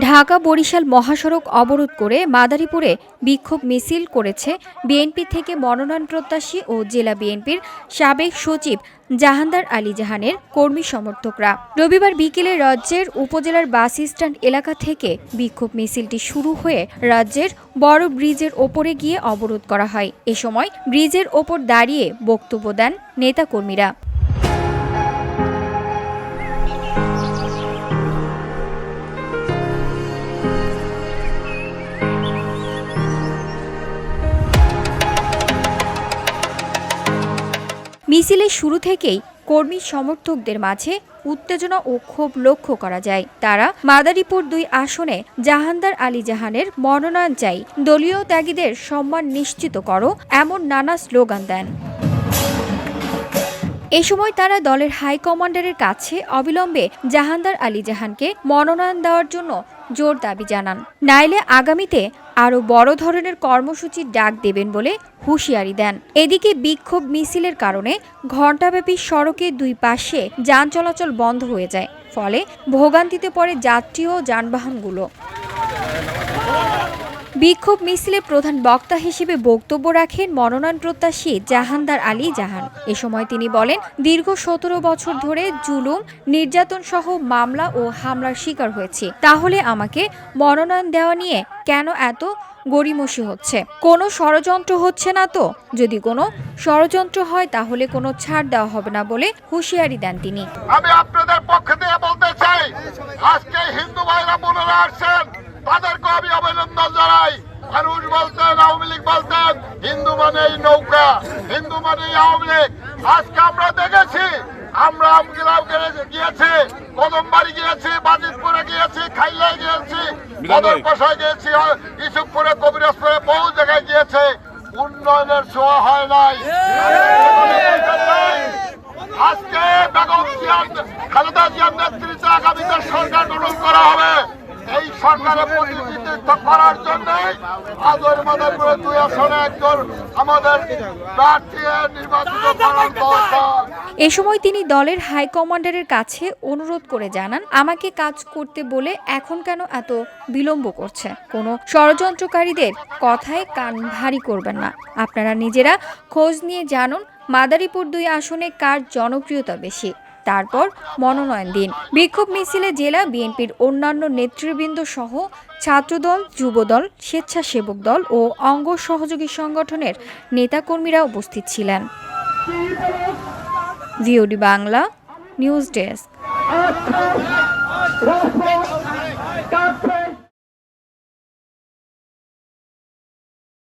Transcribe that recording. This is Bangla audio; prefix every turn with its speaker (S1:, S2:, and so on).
S1: ঢাকা বরিশাল মহাসড়ক অবরোধ করে মাদারীপুরে বিক্ষোভ মিছিল করেছে বিএনপি থেকে মনোনয়ন প্রত্যাশী ও জেলা বিএনপির সাবেক সচিব জাহানদার আলী জাহানের কর্মী সমর্থকরা। রবিবার বিকেলে রাজ্যের উপজেলার বাস স্ট্যান্ড এলাকা থেকে বিক্ষোভ মিছিলটি শুরু হয়ে রাজ্যের বড় ব্রিজের ওপরে গিয়ে অবরোধ করা হয়। এ সময় ব্রিজের ওপর দাঁড়িয়ে বক্তব্য দেন নেতাকর্মীরা। মিছিলের শুরু থেকেই কর্মী সমর্থকদের মাঝে উত্তেজনা ও ক্ষোভ লক্ষ্য করা যায়। তারা মাদারীপুর দুই আসনে জাহানদার আলী জাহানের মনোনয়ন চাই। দলীয় ত্যাগীদের সম্মান নিশ্চিত করো, এমন নানা স্লোগান দেন। এ সময় তারা দলের হাইকমান্ডারের কাছে অবিলম্বে জাহানদার আলী জাহানকে মনোনয়ন দেওয়ার জন্য জোর দাবি জানান। নাইলে আগামীতে আরও বড় ধরনের কর্মসূচির ডাক দেবেন বলে হুঁশিয়ারি দেন। এদিকে বিক্ষোভ মিছিলের কারণে ঘণ্টাব্যাপী সড়কের দুই পাশে যান চলাচল বন্ধ হয়ে যায়, ফলে ভোগান্তিতে পড়ে যাত্রী ও যানবাহনগুলো। বিক্ষোভ মিছিলে প্রধান বক্তা হিসেবে বক্তব্য রাখেন মনোনয়ন প্রত্যাশী জাহানদার আলী জাহান। এ সময় তিনি বলেন, দীর্ঘ সতেরো বছর ধরে জুলুম, নির্যাতন সহ মামলা ও হামলার শিকার হয়েছি। তাহলে আমাকে মনোনয়ন দেওয়া নিয়ে কেন এত গড়িমসি হচ্ছে? কোনো ষড়যন্ত্র হচ্ছে না তো? যদি কোনো ষড়যন্ত্র হয়, তাহলে কোনো ছাড় দেওয়া হবে না বলে হুঁশিয়ারি দেন তিনি।
S2: আমি আপনাদের বলতে চাই, আজকে হিন্দু ভাইরা আসছেন তাদেরকে আমি আওয়ামী লীগ বলতেন হিন্দু মানেই নৌকা হিন্দু মানেই আওয়ামী লীগ। আজকে আমরা দেখেছি আমরা আমগিরাও গিয়েছি কদমবাড়ি গিয়েছি বাজিতপুরে গিয়েছি খাইলায় গিয়েছি কদরপাশায় গিয়েছি ইসুফপুরে কবিরাজপুরে বহু জায়গায় গিয়েছে। উন্নয়নের ছোঁয়া হয় নাই। আজকে বেগম জিয়ার খালেদা জিয়ার নেতৃত্বে আগামীতে সরকার গঠন করা হবে। এই সরকারের প্রতিনিধিত্ব করার জন্য আজর মাদারপুরে দুই আসনে একজন আমাদের প্রার্থী নির্বাচিত করার দরকার।
S1: এ সময় তিনি দলের হাইকমান্ডারের কাছে অনুরোধ করে জানান, আমাকে কাজ করতে বলে এখন কেন এত বিলম্ব করছে? কোনো ষড়যন্ত্রকারীদের কথায় কান ভারী করবেন না। আপনারা নিজেরা খোঁজ নিয়ে জানুন, মাদারীপুর দুই আসনে কার জনপ্রিয়তা বেশি? তারপর মনোনয়ন দিন। বিক্ষোভ মিছিলে জেলা বিএনপির অন্যান্য নেতৃবৃন্দ সহ ছাত্রদল যুবদল স্বেচ্ছাসেবক দল ও অঙ্গ সহযোগী সংগঠনের নেতাকর্মীরা উপস্থিত ছিলেন। VOD Bangla news desk